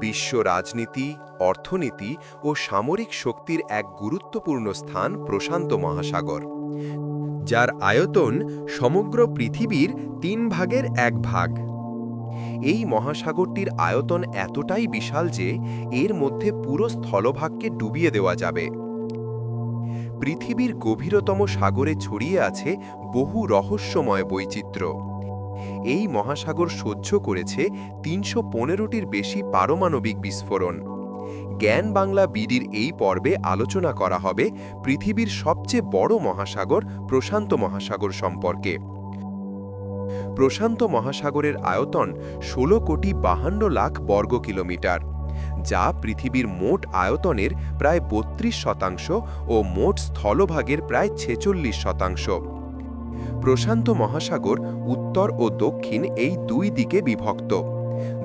বিশ্ব রাজনীতি, অর্থনীতি ও সামরিক শক্তির এক গুরুত্বপূর্ণ স্থান প্রশান্ত মহাসাগর, যার আয়তন সমগ্র পৃথিবীর তিন ভাগের এক ভাগ। এই মহাসাগরটির আয়তন এতটাই বিশাল যে এর মধ্যে পুরো স্থলভাগকে ডুবিয়ে দেওয়া যাবে। পৃথিবীর গভীরতম সাগরে ছড়িয়ে আছে বহু রহস্যময় বৈচিত্র্য। এই মহাসাগর সহ্য করেছে তিনশো পনেরোটির বেশি পারমাণবিক বিস্ফোরণ। জ্ঞান বাংলা বিডির এই পর্বে আলোচনা করা হবে পৃথিবীর সবচেয়ে বড় মহাসাগর প্রশান্ত মহাসাগর সম্পর্কে। প্রশান্ত মহাসাগরের আয়তন ষোলো কোটি বাহান্ন লাখ বর্গ কিলোমিটার, যা পৃথিবীর মোট আয়তনের প্রায় বত্রিশ শতাংশ ও মোট স্থলভাগের প্রায় ছেচল্লিশ শতাংশ। প্রশান্ত মহাসাগর উত্তর ও দক্ষিণ এই দুই দিকে বিভক্ত।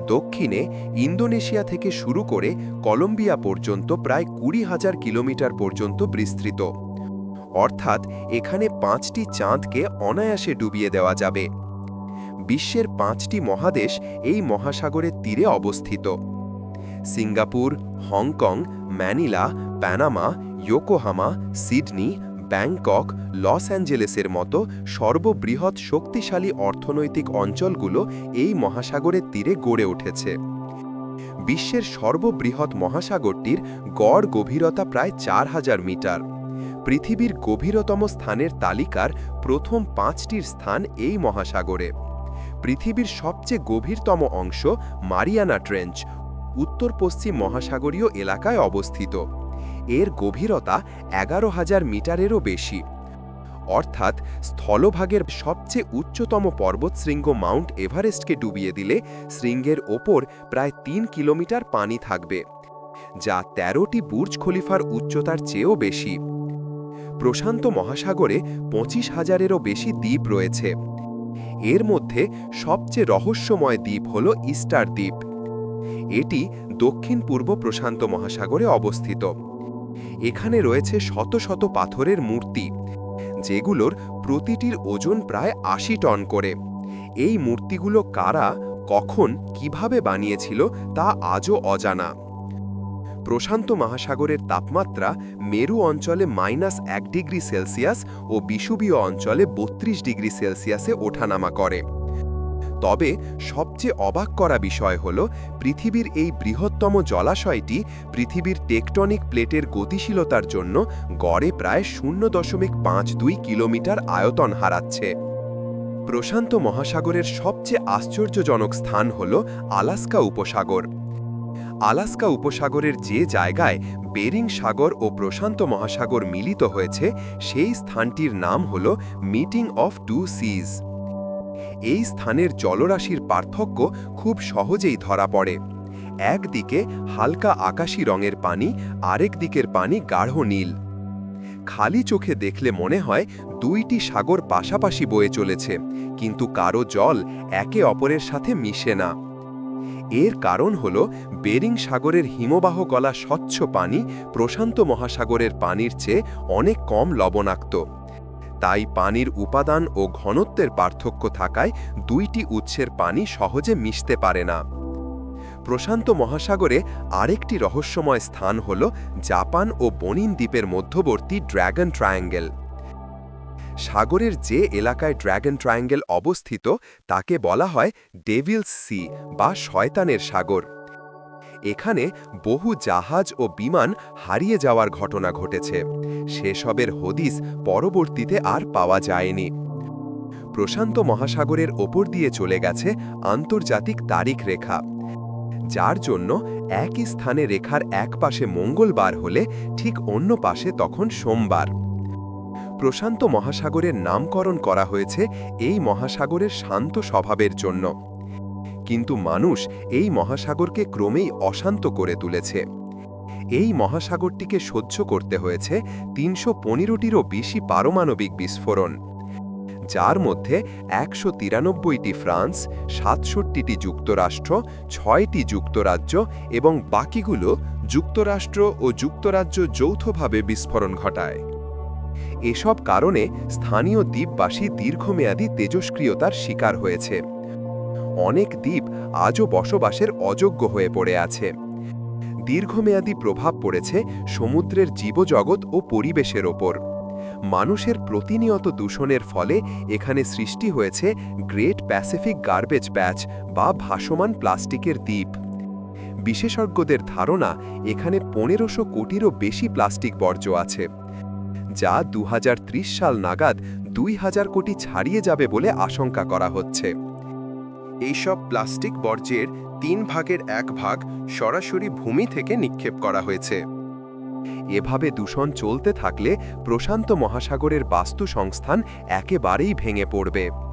দক্ষিণে ইন্দোনেশিয়া থেকে শুরু করে কলম্বিয়া পর্যন্ত প্রায় কুড়ি হাজার কিলোমিটার পর্যন্ত বিস্তৃত। অর্থাৎ এখানে পাঁচটি চাঁদকে অনায়াসে ডুবিয়ে দেওয়া যাবে। বিশ্বের পাঁচটি মহাদেশ এই মহাসাগরের তীরে অবস্থিত। Singapore, Hong Kong, Manila, Panama, Yokohama, Sydney Bangkok, Los অ্যাঞ্জেলেসের মতো সর্ববৃহৎ শক্তিশালী অর্থনৈতিক অঞ্চলগুলো এই মহাসাগরের তীরে গড়ে উঠেছে। বিশ্বের সর্ববৃহৎ মহাসাগরটির গড় গভীরতা প্রায় চার হাজার মিটার। পৃথিবীর গভীরতম স্থানের তালিকার প্রথম পাঁচটির স্থান এই মহাসাগরে। পৃথিবীর সবচেয়ে গভীরতম অংশ মারিয়ানা ট্রেঞ্চ উত্তর পশ্চিম মহাসাগরীয় এলাকায় অবস্থিত। এর গভীরতা এগারো হাজার মিটারেরও বেশি। অর্থাৎ স্থলভাগের সবচেয়ে উচ্চতম পর্বতশৃঙ্গ মাউন্ট এভারেস্টকে ডুবিয়ে দিলে শৃঙ্গের ওপর প্রায় তিন কিলোমিটার পানি থাকবে, যা ১৩টি বুর্জ খলিফার উচ্চতার চেয়েও বেশি। প্রশান্ত মহাসাগরে পঁচিশ হাজারেরও বেশি দ্বীপ রয়েছে। এর মধ্যে সবচেয়ে রহস্যময় দ্বীপ হল ইস্টার দ্বীপ। এটি দক্ষিণ পূর্ব প্রশান্ত মহাসাগরে অবস্থিত। এখানে রয়েছে শত শত পাথরের মূর্তি, যেগুলোর প্রতিটির ওজন প্রায় আশি টন করে। এই মূর্তিগুলো কারা, কখন, কীভাবে বানিয়েছিল, তা আজও অজানা। প্রশান্ত মহাসাগরের তাপমাত্রা মেরু অঞ্চলে মাইনাস এক ডিগ্রি সেলসিয়াস ও বিষুবীয় অঞ্চলে বত্রিশ ডিগ্রি সেলসিয়াসে ওঠানামা করে। তবে সবচেয়ে অবাক করা বিষয় হল, পৃথিবীর এই বৃহত্তম জলাশয়টি পৃথিবীর টেকটনিক প্লেটের গতিশীলতার জন্য গড়ে প্রায় শূন্য দশমিক পাঁচ দুই কিলোমিটার আয়তন হারাচ্ছে। প্রশান্ত মহাসাগরের সবচেয়ে আশ্চর্যজনক স্থান হল আলাস্কা উপসাগর। আলাস্কা উপসাগরের যে জায়গায় বেরিং সাগর ও প্রশান্ত মহাসাগর মিলিত হয়েছে, সেই স্থানটির নাম হল মিটিং অফ টু সিজ। এই স্থানের জলরাশির পার্থক্য খুব সহজেই ধরা পড়ে। একদিকে হালকা আকাশি রঙের পানি, আরেক দিকের পানি গাঢ় নীল। খালি চোখে দেখলে মনে হয় দুইটি সাগর পাশাপাশি বয়ে চলেছে, কিন্তু কারও জল একে অপরের সাথে মিশে না। এর কারণ হল বেরিং সাগরের হিমবাহ গলা স্বচ্ছ পানি প্রশান্ত মহাসাগরের পানির চেয়ে অনেক কম লবণাক্ত। তাই পানির উপাদান ও ঘনত্বের পার্থক্য থাকায় দুইটি উৎসের পানি সহজে মিশতে পারে না। প্রশান্ত মহাসাগরে আরেকটি রহস্যময় স্থান হল জাপান ও বনিন দ্বীপের মধ্যবর্তী ড্র্যাগন ট্রায়াঙ্গেল। সাগরের যে এলাকায় ড্র্যাগন ট্রায়াঙ্গেল অবস্থিত, তাকে বলা হয় ডেভিলস সি বা শয়তানের সাগর। এখানে বহু জাহাজ ও বিমান হারিয়ে যাওয়ার ঘটনা ঘটেছে। সেসবের হদিস পরবর্তীতে আর পাওয়া যায়নি। প্রশান্ত মহাসাগরের ওপর দিয়ে চলে গেছে আন্তর্জাতিক তারিখ রেখা যার জন্য একই স্থানে রেখার এক পাশে মঙ্গলবার হলে ঠিক অন্য পাশে তখন সোমবার। প্রশান্ত মহাসাগরের নামকরণ করা হয়েছে এই মহাসাগরের শান্ত স্বভাবের জন্য। কিন্তু মানুষ এই মহাসাগরকে ক্রমেই অশান্ত করে তুলেছে। এই মহাসাগরটিকে সহ্য করতে হয়েছে তিনশো পনেরোটিরও বেশি পারমাণবিক বিস্ফোরণ, যার মধ্যে একশো তিরানব্বইটি ফ্রান্স, সাতষট্টিটি যুক্তরাষ্ট্র, ছয়টি যুক্তরাজ্য এবং বাকিগুলো যুক্তরাষ্ট্র ও যুক্তরাজ্য যৌথভাবে বিস্ফোরণ ঘটায়। এসব কারণে স্থানীয় দ্বীপবাসী দীর্ঘমেয়াদী তেজস্ক্রিয়তার শিকার হয়েছে। অনেক দ্বীপ আজও বসবাসের অযোগ্য হয়ে পড়ে আছে। দীর্ঘমেয়াদী প্রভাব পড়েছে সমুদ্রের জীবজগৎ ও পরিবেশের ওপর। মানুষের প্রতিনিয়ত দূষণের ফলে এখানে সৃষ্টি হয়েছে গ্রেট প্যাসিফিক গার্বেজ প্যাচ বা ভাসমান প্লাস্টিকের দ্বীপ। বিশেষজ্ঞদের ধারণা, এখানে পনেরোশো কোটিরও বেশি প্লাস্টিক বর্জ্য আছে, যা দু হাজার ত্রিশ সাল নাগাদ দুই হাজার কোটি ছাড়িয়ে যাবে বলে আশঙ্কা করা হচ্ছে। এইসব প্লাস্টিক বর্জ্যের তিন ভাগের এক ভাগ সরাসরি ভূমি থেকে নিক্ষেপ করা হয়েছে। এভাবে দূষণ চলতে থাকলে প্রশান্ত মহাসাগরের বাস্তু সংস্থান একেবারেই ভেঙে পড়বে।